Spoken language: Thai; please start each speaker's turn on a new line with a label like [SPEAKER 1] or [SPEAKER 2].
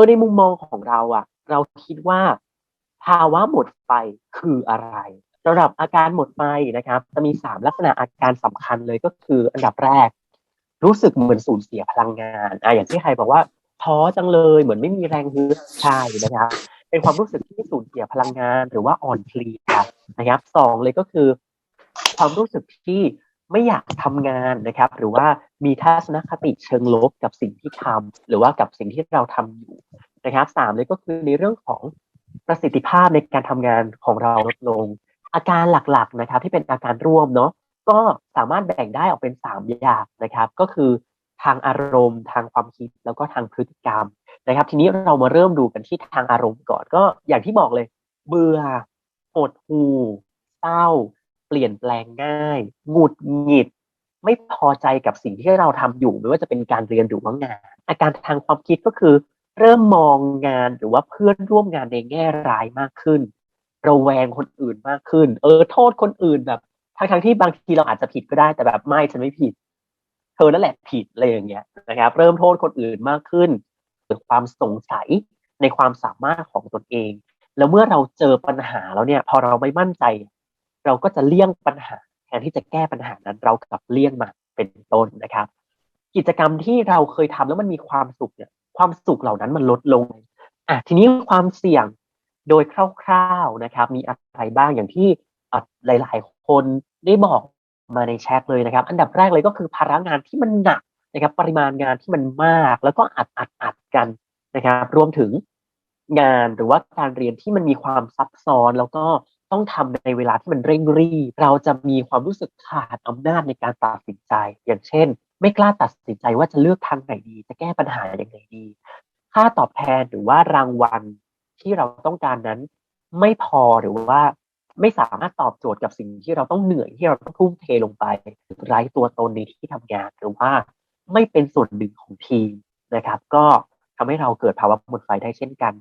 [SPEAKER 1] อในมุมมองของเราอะเราคิดว่าภาวะหมดไฟคืออะไรสำหรับอาการหมดไฟนะครับ จะมีสามลักษณะอาการสำคัญเลยก็คืออันดับแรก รู้สึกเหมือนสูญเสียพลังงานอะอย่างที่ใครบอกว่าท้อจังเลยเหมือนไม่มีแรงฮึดใช่นะครับเป็นความรู้สึกที่สูญเสียพลังงานหรือว่าอ่อนเพลียนะครับสองเลยก็คือ ความรู้สึกที่ไม่อยากทำงานนะครับ หรือว่า มีทัศนคติเชิงลบกับสิ่งที่ทำหรือว่ากับสิ่งที่เราทำอยู่นะครับสามเลยก็คือในเรื่องของประสิทธิภาพในการทำงานของเราลดลง อาการหลักๆนะครับที่เป็นอาการร่วมเนาะก็สามารถแบ่งได้ออกเป็นสามอย่างนะครับ ก็คือทางอารมณ์ ทางความคิดแล้วก็ทางพฤติกรรมนะครับ ทีนี้เรามาเริ่มดูกันที่ทางอารมณ์ก่อนก็อย่างที่บอกเลย เบื่อหดหูเศร้า เปลี่ยนแปลงง่ายหงุดหงิด ไม่พอใจกับสิ่งที่เราทำอยู่ไม่ว่าจะเป็นการเรียนหรือว่างาน อาการทางความคิดก็คือ เริ่มมองงานหรือว่าเพื่อนร่วมงานในแง่ร้ายมากขึ้น ระแวงคนอื่นมากขึ้น เออโทษคนอื่นแบบทั้งทั้งที่บางทีเราอาจจะผิดก็ได้แต่แบบไม่ฉันไม่ผิด เธอนั่นแหละผิดอะไรอย่างเงี้ยนะครับ เริ่มโทษคนอื่นมากขึ้นเกิดความสงสัยในความสามารถของตนเอง แล้วเมื่อเราเจอปัญหาแล้วเนี่ย พอเราไม่มั่นใจ เราก็จะเลี่ยงปัญหา แทนที่จะแก้ปัญหานั้นเรากลับเลี่ยงมาเป็นต้นนะครับ กิจกรรมที่เราเคยทำแล้วมันมีความสุขเนี่ยความสุขเหล่านั้นมันลดลงอะทีนี้ความเสี่ยงโดยคร่าวๆนะครับ มีอะไรบ้างอย่างที่หลายๆ คนได้บอกมาในแชทเลยนะครับ อันดับแรกเลยก็คือภาระงานที่มันหนักนะครับ ปริมาณงานที่มันมาก แล้วก็อัดอัดอัดกันนะครับ รวมถึงงานหรือว่าการเรียนที่มันมีความซับซ้อนแล้วก็ ต้องทำในเวลาที่มันเร่งรีบ เราจะมีความรู้สึกขาดอำนาจในการตัดสินใจ อย่างเช่น ไม่กล้าตัดสินใจว่าจะเลือกทางไหนดี จะแก้ปัญหาอย่างไรดี ค่าตอบแทนหรือว่ารางวัลที่เราต้องการนั้น ไม่พอหรือว่าไม่สามารถตอบโจทย์กับสิ่งที่เราต้องเหนื่อยที่เราต้องทุ่มเทลงไปไร้ตัวตนในที่ทำงานหรือว่าไม่เป็นส่วนหนึ่งของทีมนะครับ ก็ทำให้เราเกิดภาวะหมดไฟได้เช่นกัน